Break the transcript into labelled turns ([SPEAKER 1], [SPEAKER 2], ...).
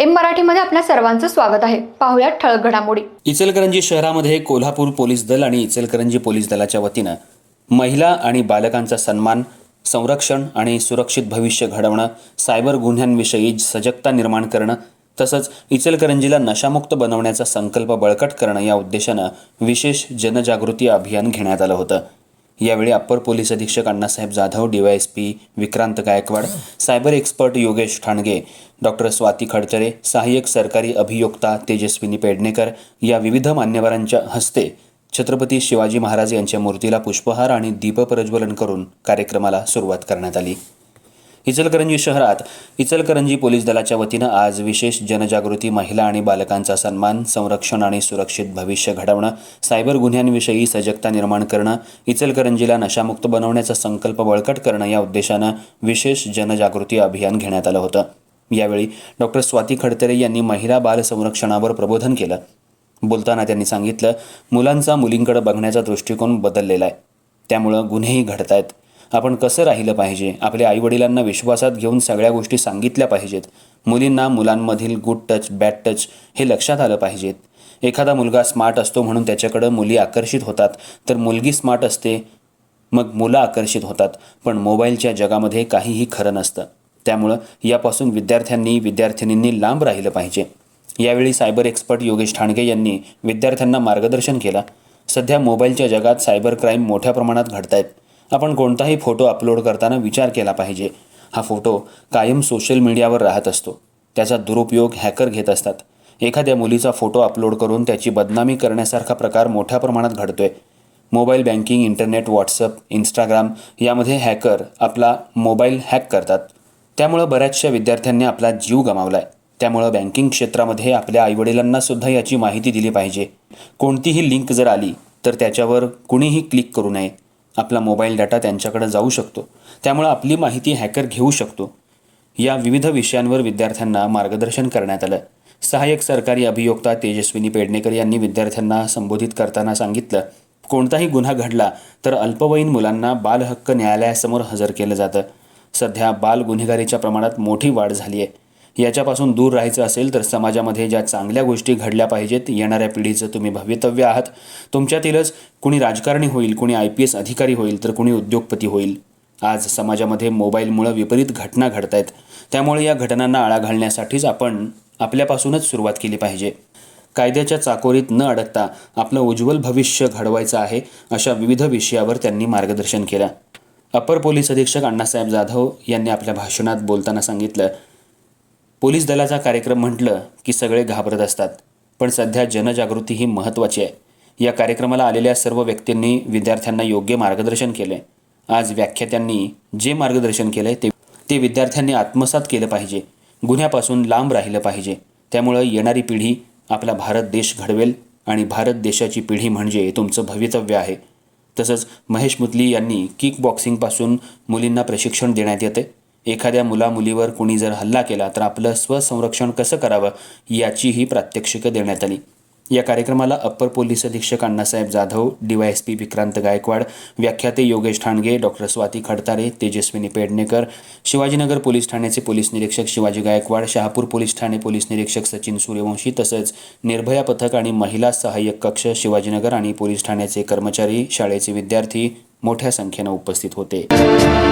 [SPEAKER 1] M मराठीमध्ये आपल्या सर्वांचं स्वागत आहे. पाहुयात ठळक घडामोडी.
[SPEAKER 2] इचलकरंजी शहरामध्ये कोल्हापूर पोलीस दल आणि इचलकरंजी पोलीस दलाच्या वतीनं महिला आणि बालकांचा सन्मान संरक्षण आणि सुरक्षित भविष्य घडवणं सायबर गुन्ह्यांविषयी सजगता निर्माण करणं तसंच इचलकरंजीला नशामुक्त बनवण्याचा संकल्प बळकट करणं या उद्देशानं विशेष जनजागृती अभियान घेण्यात आलं होतं. यावेळी अप्पर पोलीस अधीक्षक Annasaheb Jadhav DYSP Vikrant Gaikwad cyber expert Yogesh Thanage doctor Swati Khadtare सहाय्यक सरकारी अभियोक्ता तेजस्विनी पेडणेकर या विविध मान्यवरांच्या हस्ते छत्रपती शिवाजी महाराज यांच्या मूर्तीला पुष्पहार आणि दीपप्रज्वलन करून कार्यक्रमाला सुरुवात करण्यात आली. इचलकरंजी शहरात इचलकरंजी पोलीस दलाच्या वतीनं आज विशेष जनजागृती महिला आणि बालकांचा सन्मान संरक्षण आणि सुरक्षित भविष्य घडवणं सायबर गुन्ह्यांविषयी सजगता निर्माण करणं इचलकरंजीला नशामुक्त बनवण्याचा संकल्प बळकट करणं या उद्देशानं विशेष जनजागृती अभियान घेण्यात आलं होतं. यावेळी डॉक्टर स्वाती खडतरे यांनी महिला बाल संरक्षणावर प्रबोधन केलं. बोलताना त्यांनी सांगितलं मुलांचा मुलींकडे बघण्याचा दृष्टिकोन बदललेला आहे. त्यामुळं गुन्हेही घडत आहेत आपण कसं राहिलं पाहिजे? आपल्या आईवडिलांना विश्वासात घेऊन सगळ्या गोष्टी सांगितल्या पाहिजेत. मुलींना मुलांमधील गुड टच बॅड टच हे लक्षात आलं पाहिजेत. एखादा मुलगा स्मार्ट असतो म्हणून त्याच्याकडं मुली आकर्षित होतात. तर मुलगी स्मार्ट असते मग मुलं आकर्षित होतात. पण मोबाईलच्या जगामध्ये काहीही खरं नसतं. त्यामुळं यापासून विद्यार्थ्यांनी विद्यार्थिनींनी लांब राहिलं पाहिजे. यावेळी सायबर एक्सपर्ट योगेश ठाणगे यांनी विद्यार्थ्यांना मार्गदर्शन केलं. सध्या मोबाईलच्या जगात सायबर क्राईम मोठ्या प्रमाणात घडत आहेत आपण कोणताही फोटो अपलोड करताना विचार केला पाहिजे. हा फोटो कायम सोशल मीडियावर राहत असतो. त्याचा दुरुपयोग हॅकर घेत असतात. एखाद्या मुलीचा फोटो अपलोड करून त्याची बदनामी करण्यासारखा प्रकार मोठ्या प्रमाणात घडतोय. Mobile banking internet WhatsApp Instagram यामध्ये हॅकर आपला मोबाईल हॅक करतात. त्यामुळं बऱ्याचशा विद्यार्थ्यांनी आपला जीव गमावलाय. त्यामुळं बँकिंग क्षेत्रामध्ये आपल्या आईवडिलांना सुद्धा याची माहिती दिली पाहिजे. कोणतीही लिंक जर आली तर त्याच्यावर कुणीही क्लिक करू नये. आपला मोबाईल डाटा त्यांच्याकडे जाऊ शकतो. त्यामुळं आपली माहिती हॅकर घेऊ शकतो. या विविध विषयांवर विद्यार्थ्यांना मार्गदर्शन करण्यात आलं सहाय्यक सरकारी अभियोक्ता तेजस्विनी पेडणेकर यांनी विद्यार्थ्यांना संबोधित करताना सांगितलं कोणताही गुन्हा घडला तर अल्पवयीन मुलांना बालहक्क न्यायालयासमोर हजर केलं जातं. सध्या बाल गुन्हेगारीच्या प्रमाणात मोठी वाढ झाली आहे. याच्यापासून दूर राहायचं असेल तर समाजामध्ये ज्या चांगल्या गोष्टी घडल्या पाहिजेत येणाऱ्या पिढीचं तुम्ही भवितव्य आहात. तुमच्यातीलच कुणी राजकारणी होईल कुणी आय पी एस अधिकारी होईल तर कुणी उद्योगपती होईल. आज समाजामध्ये मोबाईलमुळं विपरीत घटना घडत आहेत त्यामुळे या घटनांना आळा घालण्यासाठीच आपण आपल्यापासूनच सुरुवात केली पाहिजे. कायद्याच्या चाकोरीत न अडकता आपलं उज्ज्वल भविष्य घडवायचं आहे अशा विविध विषयावर त्यांनी मार्गदर्शन केलं. अपर पोलीस अधीक्षक अण्णासाहेब जाधव यांनी आपल्या भाषणात बोलताना सांगितलं पोलीस दलाचा कार्यक्रम म्हटलं की सगळे घाबरत असतात. पण सध्या जनजागृती ही महत्त्वाची आहे. या कार्यक्रमाला आलेल्या सर्व व्यक्तींनी विद्यार्थ्यांना योग्य मार्गदर्शन केले. आज व्याख्यात्यांनी जे मार्गदर्शन केलंय ते ते विद्यार्थ्यांनी आत्मसात केलं पाहिजे. गुन्ह्यापासून लांब राहिलं पाहिजे. त्यामुळं येणारी पिढी आपला भारत देश घडवेल आणि भारत देशाची पिढी म्हणजे तुमचं भवितव्य आहे. तसंच महेश मुतली यांनी किक बॉक्सिंगपासून मुलींना प्रशिक्षण देण्यात येते एखाद्या मुलामुलीवर कुणी जर हल्ला केला तर आपलं स्वसंरक्षण कसं करावं याचीही प्रात्यक्षिकं देण्यात आली. या कार्यक्रमाला अप्पर पोलीस अधीक्षक अण्णासाहेब जाधव डीवायएसपी विक्रांत गायकवाड व्याख्याते योगेश ठाणगे डॉक्टर स्वाती खडतारे तेजस्विनी पेडणेकर शिवाजीनगर पोलीस ठाण्याचे पोलीस निरीक्षक शिवाजी गायकवाड शहापूर पोलीस ठाणे पोलीस निरीक्षक सचिन सूर्यवंशी तसंच निर्भया पथक आणि महिला सहाय्यक कक्ष शिवाजीनगर आणि पोलीस ठाण्याचे कर्मचारी शाळेचे विद्यार्थी मोठ्या संख्येनं उपस्थित होते.